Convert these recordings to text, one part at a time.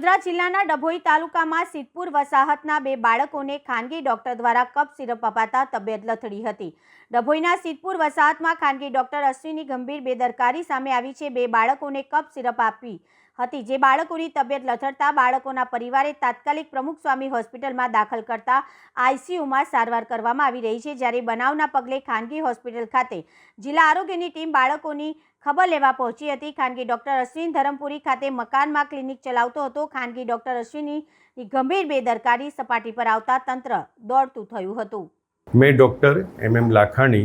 વડોદરા જિલ્લાના ડભોઈ તાલુકામાં સિદ્ધપુર વસાહતના બે બાળકોને ખાનગી ડોક્ટર દ્વારા કફ સિરપ અપાતા તબિયત લથડી હતી. ડભોઈના સિદ્ધપુર વસાહતમાં ખાનગી ડોક્ટર અશ્વિની ગંભીર બેદરકારી સામે આવી છે. બે બાળકોને કફ સિરપ આપી હતી જે બાળકોની તબિયત લથડતા બાળકોના પરિવારે તાત્કાલિક પ્રમુખ સ્વામી હોસ્પિટલમાં દાખલ કરતા આઈસીયુમાં સારવાર કરવામાં આવી રહી છે જ્યારે બનાવના પગલે ખાનગી હોસ્પિટલ ખાતે જિલ્લા આરોગ્યની ટીમ બાળકોની ખબર લેવા પહોંચી હતી ખાનગી ડોક્ટર અશ્વિન ધરમપુરી ખાતે મકાનમાં ક્લિનિક ચલાવતો હતો ખાનગી ડોક્ટર અશ્વિનની ગંભીર બેદરકારી સપાટી પર આવતા તંત્ર દોડતું થયું હતું मैं डॉक्टर एम एम लाखानी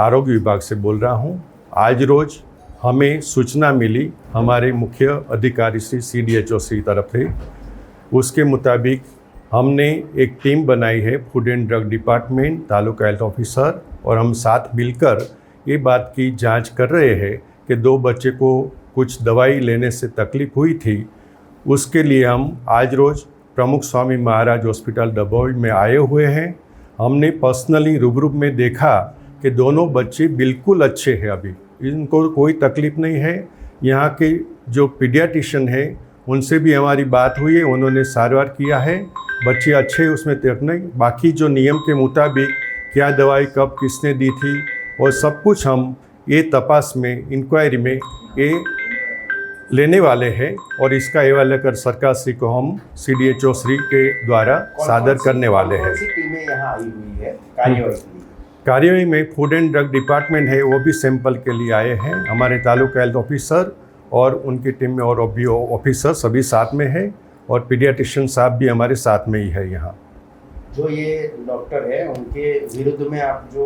आरोग्य विभाग से बोल रहा हूँ आज रोज हमें सूचना मिली, हमारे मुख्य अधिकारी Shri C D H O Shri तरफ़ से। उसके मुताबिक हमने एक टीम बनाई है food and drug department taluka health officer और हम साथ मिलकर ये बात की जाँच कर रहे हैं कि दो बच्चे को कुछ दवाई लेने से तकलीफ़ हुई थी। उसके लिए हम आज रोज प्रमुख स्वामी महाराज हॉस्पिटल डबोई में आए हुए हैं। हमने पर्सनली रूबरू में देखा कि दोनों बच्चे बिल्कुल अच्छे हैं अभी। इनको कोई तकलीफ़ नहीं है। यहाँ के जो पीडियाटिशियन है उनसे भी हमारी बात हुई है उन्होंने सारवार किया है। बच्चे अच्छे उसमें तक नहीं। बाकी जो नियम के मुताबिक क्या दवाई कब किसने दी थी और सब कुछ हम ये तपास में इंक्वायरी में ये लेने वाले हैं और इसका हवाला लेकर सरकार श्री को हम C D H O Shri के द्वारा सादर करने वाले हैं। टीमें यहाँ आई हुई है कार्यवाही में फ़ूड एंड ड्रग डिपार्टमेंट है, वो भी सैंपल के लिए आए हैं। हमारे तालुका हेल्थ ऑफिसर और उनकी टीम में और ऑफिसर सभी साथ में है और पीडियाटिशियन साहब भी हमारे साथ में ही है यहाँ। जो ये डॉक्टर है, उनके विरुद्ध में आप जो